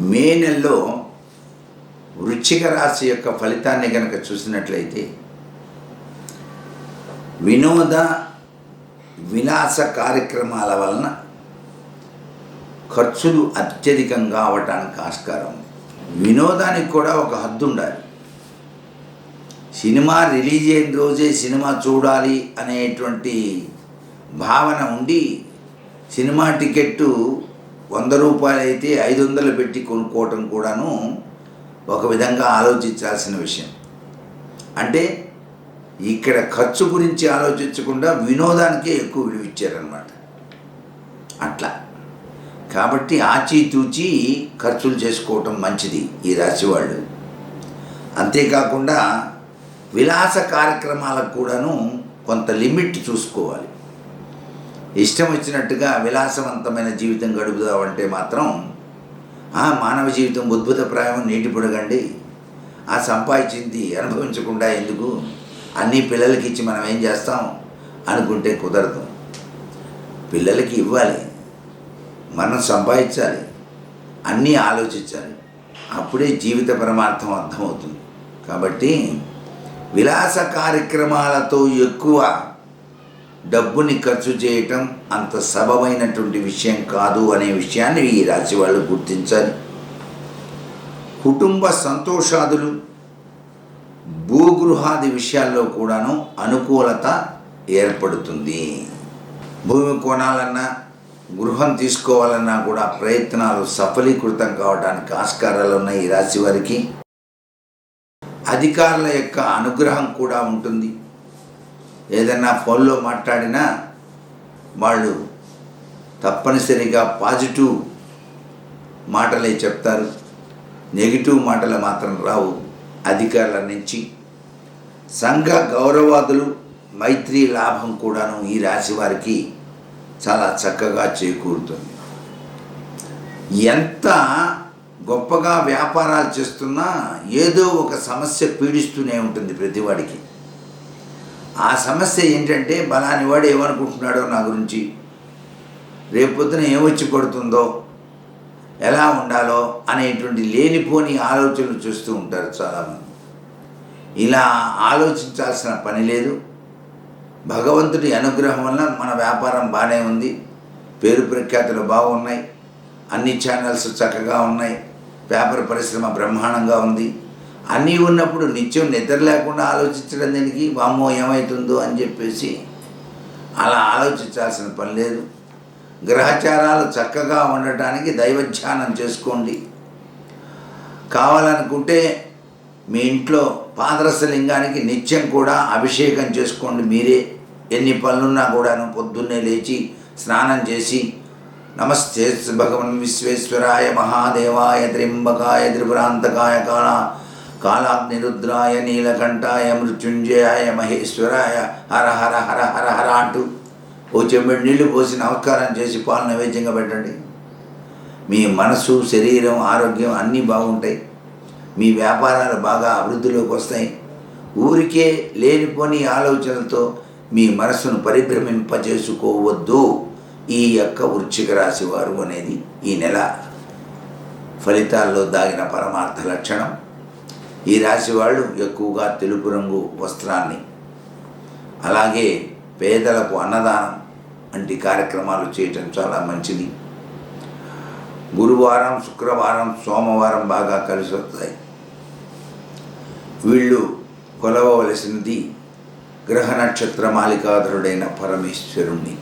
మే నెలలో వృశ్చిక రాశి యొక్క ఫలితాన్ని కనుక చూసినట్లయితే వినోద విలాస కార్యక్రమాల వలన ఖర్చులు అత్యధికంగా అవటానికి ఆస్కారం. వినోదానికి కూడా ఒక హద్దు ఉండాలి. సినిమా రిలీజ్ అయిన రోజే సినిమా చూడాలి అనేటువంటి భావన ఉండి సినిమా టికెట్టు వంద రూపాయలు అయితే ఐదు వందలు పెట్టి కొనుక్కోవటం కూడాను ఒక విధంగా ఆలోచించాల్సిన విషయం. అంటే ఇక్కడ ఖర్చు గురించి ఆలోచించకుండా వినోదానికే ఎక్కువ విలువ ఇచ్చారనమాట అట్లా. కాబట్టి ఆచితూచి ఖర్చులు చేసుకోవటం మంచిది ఈ రాశి వాళ్ళు. అంతేకాకుండా విలాస కార్యక్రమాలకు కూడాను కొంత లిమిట్ చూసుకోవాలి. ఇష్టం వచ్చినట్టుగా విలాసవంతమైన జీవితం గడుపుదామంటే మాత్రం ఆ మానవ జీవితం ఉద్భుతప్రాయం నీటి పొడగండి. ఆ సంపాదించింది అనుభవించకుండా ఎందుకు? అన్నీ పిల్లలకి ఇచ్చి మనం ఏం చేస్తాం? అనుకుంటే కుదరదు. పిల్లలకి ఇవ్వాలి. మనం సంపాదించాలి. అన్నీ ఆలోచించాలి. అప్పుడే జీవిత పరమార్థం అర్థమవుతుంది. కాబట్టి విలాస కార్యక్రమాలతో ఎక్కువ డబ్బుని ఖర్చు చేయటం అంత సబమైనటువంటి విషయం కాదు అనే విషయాన్ని ఈ రాశి వాళ్ళు గుర్తించాలి. కుటుంబ సంతోషాదులు భూగృహాది విషయాల్లో కూడాను అనుకూలత ఏర్పడుతుంది. భూమి కొనాలన్నా గృహం తీసుకోవాలన్నా కూడా ప్రయత్నాలు సఫలీకృతం కావడానికి ఆస్కారాలు ఉన్నాయి ఈ రాశి వారికి. అధికారుల యొక్క అనుగ్రహం కూడా ఉంటుంది. ఏదైనా ఫోన్లో మాట్లాడినా వాళ్ళు తప్పనిసరిగా పాజిటివ్ మాటలే చెప్తారు. నెగిటివ్ మాటలు మాత్రం రావు అధికారుల నుంచి. సంఘ గౌరవాదులు మైత్రి లాభం కూడాను ఈ రాశి వారికి చాలా చక్కగా చేకూరుతుంది. ఎంత గొప్పగా వ్యాపారాలు చేస్తున్నా ఏదో ఒక సమస్య పీడిస్తూనే ఉంటుంది ప్రతివాడికి. ఆ సమస్య ఏంటంటే బలాని వాడు ఏమనుకుంటున్నాడో నా గురించి. రేపొద్దున ఏమొచ్చి పడుతుందో ఎలా ఉండాలో అనేటువంటి లేనిపోని ఆలోచనలు చూస్తూ ఉంటారు చాలామంది. ఇలా ఆలోచించాల్సిన పని లేదు. భగవంతుడి అనుగ్రహం వల్ల మన వ్యాపారం బాగానే ఉంది. పేరు ప్రఖ్యాతులు బాగున్నాయి. అన్ని ఛానల్స్ చక్కగా ఉన్నాయి. పేపర్ పరిశ్రమ బ్రహ్మాండంగా ఉంది. అన్నీ ఉన్నప్పుడు నిత్యం నిద్ర లేకుండా ఆలోచించడం దీనికి వామో ఏమవుతుందో అని చెప్పేసి అలా ఆలోచించాల్సిన పని లేదు. గ్రహచారాలు చక్కగా ఉండటానికి దైవధ్యానం చేసుకోండి. కావాలనుకుంటే మీ ఇంట్లో పాదరసలింగానికి నిత్యం కూడా అభిషేకం చేసుకోండి మీరే. ఎన్ని పనులున్నా కూడాను పొద్దున్నే లేచి స్నానం చేసి నమస్తే భగవన్ విశ్వేశ్వరాయ మహాదేవాయ త్రింబకాయ త్రిపురాంతకాయ కాళ కాలాగ్నిరుద్రాయ నీలకంఠాయ మృత్యుంజయాయ మహేశ్వరాయ హర హర హర హర హర అంటూ ఓ చెంబడి నీళ్ళు పోసి నమస్కారం చేసి పాలు నైవేద్యంగా పెట్టండి. మీ మనసు శరీరం ఆరోగ్యం అన్నీ బాగుంటాయి. మీ వ్యాపారాలు బాగా అభివృద్ధిలోకి వస్తాయి. ఊరికే లేనిపోని ఆలోచనలతో మీ మనసును పరిభ్రమింపజేసుకోవద్దు. ఈ యొక్క వృచ్చిక రాశి వారు అనేది ఈ నెల ఫలితాల్లో దాగిన పరమార్థ లక్షణం. ఈ రాశి వాళ్ళు ఎక్కువగా తెలుపు రంగు వస్త్రాన్ని అలాగే పేదలకు అన్నదానం వంటి కార్యక్రమాలు చేయటం చాలా మంచిది. గురువారం శుక్రవారం సోమవారం బాగా కలిసి వస్తాయి. వీళ్ళు కొలవవలసినది గ్రహ నక్షత్ర మాలికాధరుడైన పరమేశ్వరుణ్ణి.